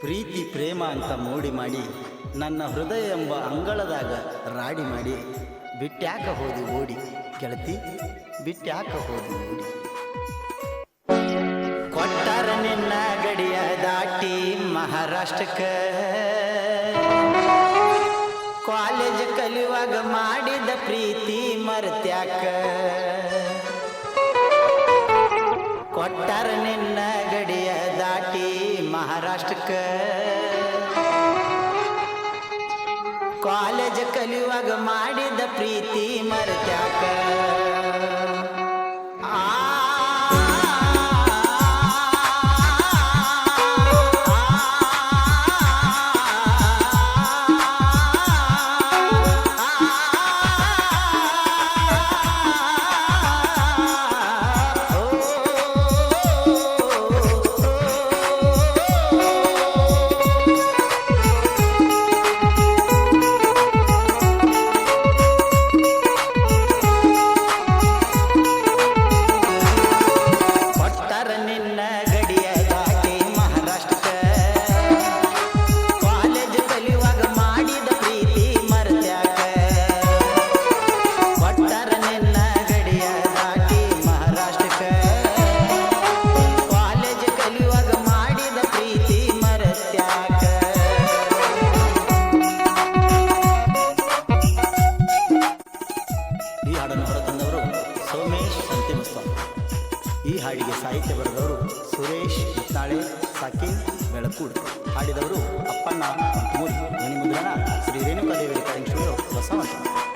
ಪ್ರೀತಿ, ಪ್ರೇಮ ಅಂತ ಮೋಡಿ ಮಾಡಿ, ನನ್ನ ಹೃದಯ ಎಂಬ ಅಂಗಳದಾಗ ರಾಡಿ ಮಾಡಿ, ಬಿಟ್ಟ್ಯಾಕ ಹೋದಿ ಓಡಿ, ಗೆಳತಿ, ಬಿಟ್ಟ್ಯಾಕ ಹೋದಿ ಓಡಿ. ಕೊಟ್ಟಾರ ನಿನ್ನ ಗಡಿಯ ದಾಟಿ ಮಹಾರಾಷ್ಟ್ರಕ್ಕೆ. ಕಾಲೇಜ್ ಕಲಿಯುವಾಗ ಮಾಡಿದ ಪ್ರೀತಿ ಮರ್ತ್ಯಾಕ. ಮಹಾರಾಷ್ಟ್ರಕ್ಕೆ. ಕಾಲೇಜ್ ಕಲಿಯುವಾಗ ಮಾಡಿದ ಪ್ರೀತಿ ಮರ್ತ್ಯಾಕ. ಈ ಹಾಡಿಗೆ ಸಾಹಿತ್ಯ ಬರೆದವರು ಸುರೇಶ್ ಮುತ್ತಾಳೆ ಸಾಕಿ ಬೆಳಕೂಡ್. ಹಾಡಿದವರು ಅಪ್ಪಣ್ಣ ಮೂರು ಮುದ್ರಣ ಶ್ರೀ ರೇಣುಕಾದೇವಿ ಕರೆಂಟ್ ಬಸವಂತ.